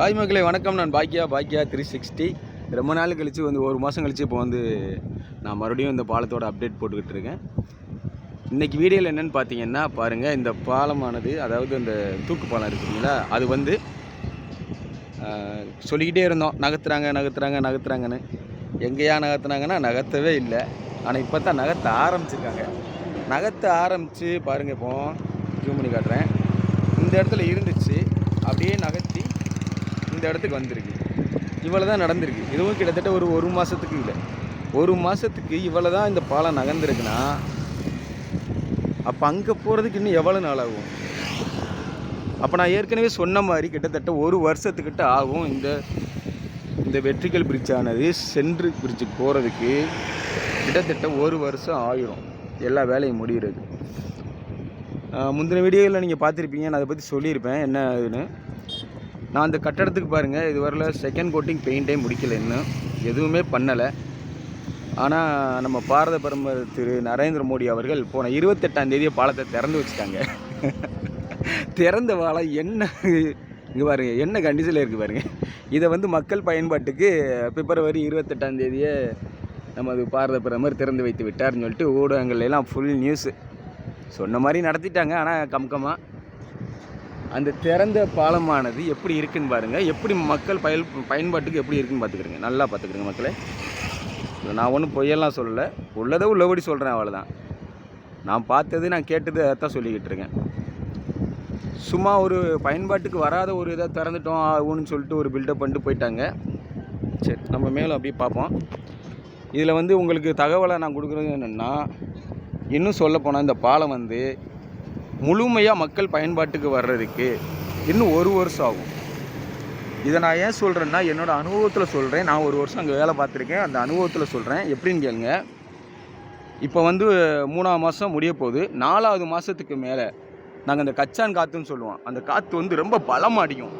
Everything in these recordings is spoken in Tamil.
ஹாய் மக்களே வணக்கம். நான் பாக்கியா பாக்கியா த்ரீ சிக்ஸ்டி ரொம்ப நாள் கழித்து வந்து ஒரு மாதம் கழித்து இப்போ வந்து நான் மறுபடியும் இந்த பாலத்தோட அப்டேட் போட்டுக்கிட்டு இருக்கேன். இன்றைக்கி வீடியோவில் என்னென்னு பார்த்தீங்கன்னா பாருங்கள் இந்த பாலமானது அதாவது இந்த தூக்கு பாலம் இருக்குங்களா அது வந்து சொல்லிக்கிட்டே இருந்தோம். நகர்த்துறாங்க நகர்த்துறாங்க நகர்த்துறாங்கன்னு. எங்கேயா நகர்த்துனாங்கன்னா நகர்த்தவே இல்லை. ஆனால் இப்போ தான் நகர்த்த ஆரம்பிச்சிருக்காங்க. நகர்த்த ஆரம்பித்து பாருங்கள் இப்போ ஜூம் பண்ணி காட்டுறேன். இந்த இடத்துல இருந்துச்சு. அப்படியே நகர்த்தி இந்த இடத்துக்கு வந்திருக்கு. இவ்வளோ தான் நடந்திருக்கு. இதுவும் கிட்டத்தட்ட ஒரு ஒரு மாதத்துக்கு இல்லை. ஒரு மாதத்துக்கு இவ்வளோ தான் இந்த பாலம் நகர்ந்துருக்குன்னா அப்போ அங்கே போகிறதுக்கு இன்னும் எவ்வளோ நாள் ஆகும்? அப்போ நான் ஏற்கனவே சொன்ன மாதிரி கிட்டத்தட்ட ஒரு வருஷத்துக்கிட்ட ஆகும் இந்த இந்த வெற்றிக்கல் பிரிட்ஜ் ஆனது சென்ட்ரு பிரிட்ஜுக்கு போகிறதுக்கு கிட்டத்தட்ட ஒரு வருஷம் ஆயிரும். எல்லா வேலையும் முடிகிறது முந்தின வீடியோவில் நீங்கள் பார்த்துருப்பீங்க. நான் அதை பற்றி சொல்லியிருப்பேன். என்ன இதுன்னு நான் அந்த கட்டடத்துக்கு பாருங்கள் இது வரல செகண்ட் கோட்டிங் பெயிண்டே முடிக்கல இன்னும். எதுவுமே பண்ணலை. ஆனால் நம்ம பாரத பிரதமர் திரு நரேந்திர மோடி அவர்கள் போன இருபத்தெட்டாம் தேதியை பாலத்தை திறந்து வச்சுட்டாங்க. திறந்த பாலம் என்ன இங்கே பாருங்க என்ன கண்டிஷனில் இருக்குது பாருங்கள் இதை வந்து மக்கள் பயன்பாட்டுக்கு பிப்ரவரி இருபத்தெட்டாந்தேதியே நமது பாரத பிரதமர் திறந்து வைத்து விட்டார்னு சொல்லிட்டு ஊடகங்கள்ல எல்லாம் ஃபுல் நியூஸு சொன்ன மாதிரி நடத்திட்டாங்க ஆனால் கம்கமாக அந்த திறந்த பாலமானது எப்படி இருக்குன்னு பாருங்கள் எப்படி மக்கள் பயல் பயன்பாட்டுக்கு எப்படி இருக்குன்னு பார்த்துக்கிறங்க. நல்லா பார்த்துக்கிறங்க மக்களை. நான் ஒன்றும் பொய்யெல்லாம் சொல்லலை. உள்ளதை உள்ளபடி சொல்கிறேன் அவ்வளோதான். நான் பார்த்தது நான் கேட்டது அதான் சொல்லிக்கிட்டு இருக்கேன். சும்மா ஒரு பயன்பாட்டுக்கு வராத ஒரு இதை திறந்துட்டோம் ஆகும்னு சொல்லிட்டு ஒரு பில்டப் பண்ணிட்டு போயிட்டாங்க. சரி நம்ம மேலும் அப்படியே பார்ப்போம். இதில் வந்து உங்களுக்கு தகவலை நான் கொடுக்குறது என்னென்னா இன்னும் சொல்லப்போனால் இந்த பாலம் வந்து முழுமையாக மக்கள் பயன்பாட்டுக்கு வர்றதுக்கு இன்னும் ஒரு வருஷம் ஆகும். இதை நான் ஏன் சொல்கிறேன்னா என்னோடய அனுபவத்தில் சொல்கிறேன் நான் ஒரு வருஷம் அங்கே வேலை பார்த்துருக்கேன். அந்த அனுபவத்தில் சொல்கிறேன் எப்படின்னு கேளுங்க. இப்போ வந்து மூணாவது மாதம் முடிய போகுது. நாலாவது மாதத்துக்கு மேலே நாங்கள் இந்த கச்சான் காற்றுன்னு சொல்லுவோம். அந்த காற்று வந்து ரொம்ப பலம் அடிக்கும்.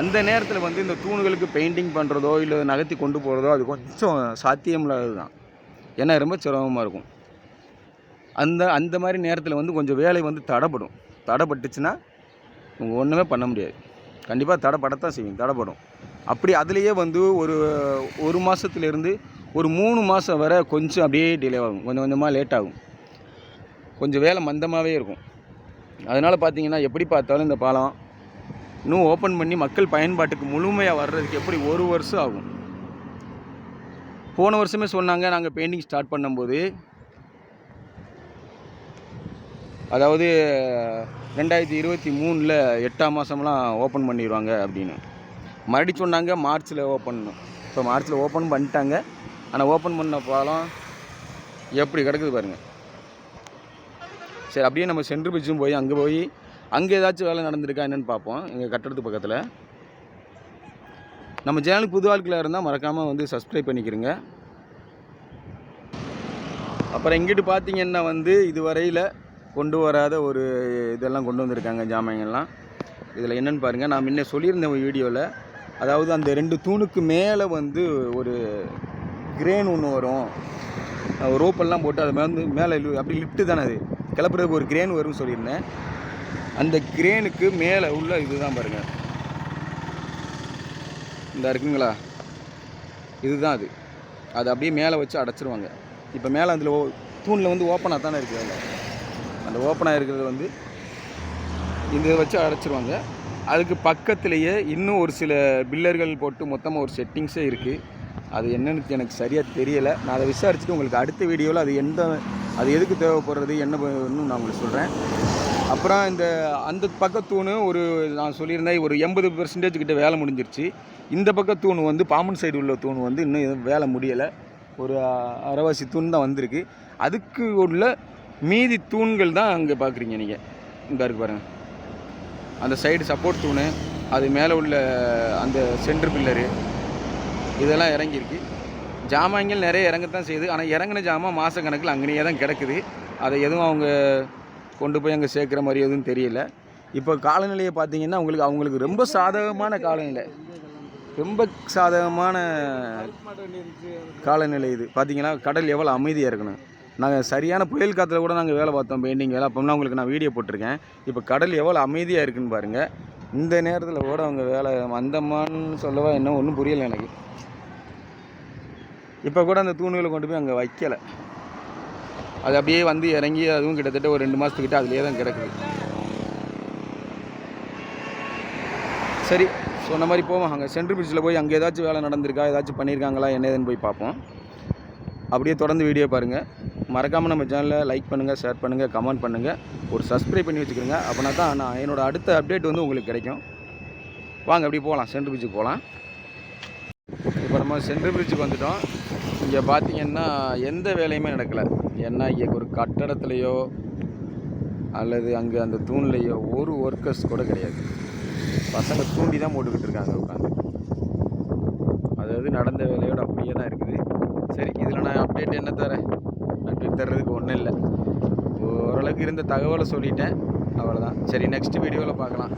அந்த நேரத்தில் வந்து இந்த தூண்களுக்கு பெயிண்டிங் பண்ணுறதோ இல்லை நகர்த்தி கொண்டு போகிறதோ அது கொஞ்சம் சாத்தியமில்லாதது தான் ஏன்னா ரொம்ப சிரமமாக இருக்கும். அந்த அந்த மாதிரி நேரத்தில் வந்து கொஞ்சம் வேலை வந்து தடைப்படும் தடைப்பட்டுச்சுன்னா உங்கள் ஒன்றுமே பண்ண முடியாது. கண்டிப்பாக தடைப்படத்தான் செய்யும் தடைப்படும் அப்படி அதுலேயே வந்து ஒரு ஒரு மாதத்துலேருந்து ஒரு மூணு மாதம் வரை கொஞ்சம் அப்படியே டிலே ஆகும். கொஞ்சம் கொஞ்சமாக லேட் ஆகும். கொஞ்சம் வேலை மந்தமாகவே இருக்கும். அதனால் பார்த்தீங்கன்னா எப்படி பார்த்தாலும் இந்த பாலம் இன்னும் ஓப்பன் பண்ணி மக்கள் பயன்பாட்டுக்கு முழுமையாக வர்றதுக்கு எப்படி ஒரு வருஷம் ஆகும். போன வருஷமே சொன்னாங்க நாங்கள் பெயிண்டிங் ஸ்டார்ட் பண்ணும்போது அதாவது ரெண்டாயிரத்தி இருபத்தி மூணில் எட்டாம் மாதம்லாம் ஓப்பன் பண்ணிடுவாங்க அப்படின்னு. மறுபடி சொன்னாங்க மார்ச்சில் ஓப்பன். இப்போ மார்ச்சில் ஓப்பன் பண்ணிட்டாங்க. ஆனால் ஓப்பன் பண்ண பாலம் எப்படி கிடக்குது பாருங்கள் சரி அப்படியே நம்ம சென்ட்ரு பிரிட்ஜும் போய் அங்கே போய் அங்கே ஏதாச்சும் வேலை நடந்திருக்கா என்னென்னு பார்ப்போம். எங்கள் கட்டடத்து பக்கத்தில். நம்ம சேனலுக்கு புது ஆட்களாக இருந்தால் மறக்காமல் வந்து சப்ஸ்கிரைப் பண்ணிக்கிறங்க அப்புறம் இங்கிட்டு பார்த்தீங்கன்னா வந்து இதுவரையில் கொண்டு வராத ஒரு இதெல்லாம் கொண்டு வந்திருக்காங்க ஜாமான்கள்லாம். இதில் என்னென்னு பாருங்கள் நான் முன்ன சொல்லியிருந்தேன் ஒரு வீடியோவில் அதாவது அந்த ரெண்டு தூணுக்கு மேலே வந்து ஒரு கிரேன் ஒன்று வரும். ரோப்பெல்லாம் போட்டு அது வந்து மேலே அப்படி லிஃப்ட்டு தானே அது. கிளப்புறதுக்கு ஒரு கிரேன் வரும்னு சொல்லியிருந்தேன். அந்த கிரேனுக்கு மேலே உள்ள இதுதான் பாருங்கள் இந்த இருக்குங்களா? இதுதான் அது. அது அப்படியே மேலே வச்சு அடைச்சிருவாங்க. இப்போ மேலே அதில் தூணில் வந்து ஓப்பனாக தானே இருக்குது அதில் அந்த ஓப்பனாக இருக்கிறது வந்து இந்த இதை வச்சு அடைச்சிருவாங்க. அதுக்கு பக்கத்துலேயே இன்னும் ஒரு சில பில்லர்கள் போட்டு மொத்தமாக ஒரு செட்டிங்ஸே இருக்குது அது என்னன்னு எனக்கு சரியாக தெரியலை. நான் அதை விசாரிச்சுட்டு உங்களுக்கு அடுத்த வீடியோவில் அது எந்த அது எதுக்கு தேவைப்படுறது என்ன நான் உங்களுக்கு சொல்கிறேன் அப்புறம் இந்த அந்த பக்கத்தூணு ஒரு நான் சொல்லியிருந்தேன் ஒரு எண்பது பெர்சன்டேஜ் கிட்ட வேலை முடிஞ்சிருச்சு. இந்த பக்கத்தூணு வந்து பாம்பன் சைடு உள்ள தூண் வந்து இன்னும் எதுவும் வேலை முடியலை. ஒரு அரைவாசி தூண் தான் வந்திருக்கு. அதுக்கு உள்ள மீதி தூண்கள் தான் அங்கே பார்க்குறீங்க நீங்கள் இங்கே இருக்கு பாருங்கள் அந்த சைடு சப்போர்ட் தூணு அது மேலே உள்ள அந்த சென்டர் பில்லரு இதெல்லாம் இறங்கியிருக்கு. ஜாமான்கள் நிறைய இறங்கத்தான் செய்யுது. ஆனால் இறங்கின ஜாமான் மாத கணக்கில் அங்கேயே தான் கிடக்குது. அதை எதுவும் அவங்க கொண்டு போய் அங்கே சேர்க்குற மாதிரி எதுவும் தெரியல. இப்போ காலநிலையை பார்த்தீங்கன்னா அவங்களுக்கு அவங்களுக்கு ரொம்ப சாதகமான காலநிலை. ரொம்ப சாதகமான காலநிலை இது. பார்த்தீங்கன்னா கடல் எவ்வளோ அமைதியாக இருக்கணும். நாங்கள் சரியான புயல் காற்றுல கூட நாங்கள் வேலை பார்த்தோம் பெயிண்டிங் வேலை. அப்போம்னா உங்களுக்கு நான் வீடியோ போட்டிருக்கேன். இப்போ கடல் எவ்வளோ அமைதியாக இருக்குன்னு பாருங்கள் இந்த நேரத்தில் கூட அவங்க வேலை வந்தம்மான்னு சொல்லவா என்ன ஒன்றும் புரியலை எனக்கு. இப்போ கூட அந்த தூண்களை கொண்டு போய் அங்கே வைக்கலை. அது அப்படியே வந்து இறங்கி அதுவும் கிட்டத்தட்ட ஒரு ரெண்டு மாதத்துக்கிட்ட அதுலேயே தான் கிடக்குது. சரி சொன்ன மாதிரி போவோம். அங்கே சென்ட்ரல் பிரிட்ஜில் போய் அங்கே ஏதாச்சும் வேலை நடந்திருக்கா ஏதாச்சும் பண்ணியிருக்காங்களா என்ன ஏதுன்னு போய் பார்ப்போம். அப்படியே தொடர்ந்து வீடியோ பாருங்கள் மறக்காமல் நம்ம சேனலில் லைக் பண்ணுங்கள் ஷேர் பண்ணுங்கள் கமெண்ட் பண்ணுங்கள் ஒரு சப்ஸ்கிரைப் பண்ணி வச்சுக்கிறோங்க. அப்படின்னா தான் நான் என்னோடய அடுத்த அப்டேட் வந்து உங்களுக்கு கிடைக்கும். வாங்க அப்படியே போகலாம். சென்ட்ரு பிரிட்ஜுக்கு போகலாம். இப்போ நம்ம சென்ட்ரு பிரிட்ஜுக்கு வந்துட்டோம். இங்கே பார்த்தீங்கன்னா எந்த வேலையுமே நடக்கலை. ஏன்னா இங்கே ஒரு கட்டடத்துலேயோ அல்லது அங்கே அந்த தூண்லேயோ ஒரு ஒர்க்கர்ஸ் கூட கிடையாது. பசங்க தூண்டி தான் போட்டுக்கிட்டு இருக்காங்க உட்காந்து அதாவது நடந்த வேலையோட அப்படியே தான் இருக்குது. சரி இதில் நான் அப்டேட் என்ன தரேன்? அப்டேட் தர்றதுக்கு ஒன்றும் இல்லை. ஓரளவுக்கு இருந்த தகவலை சொல்லிட்டேன். அவ்வளோதான் சரி நெக்ஸ்ட் வீடியோவில் பார்க்கலாம்.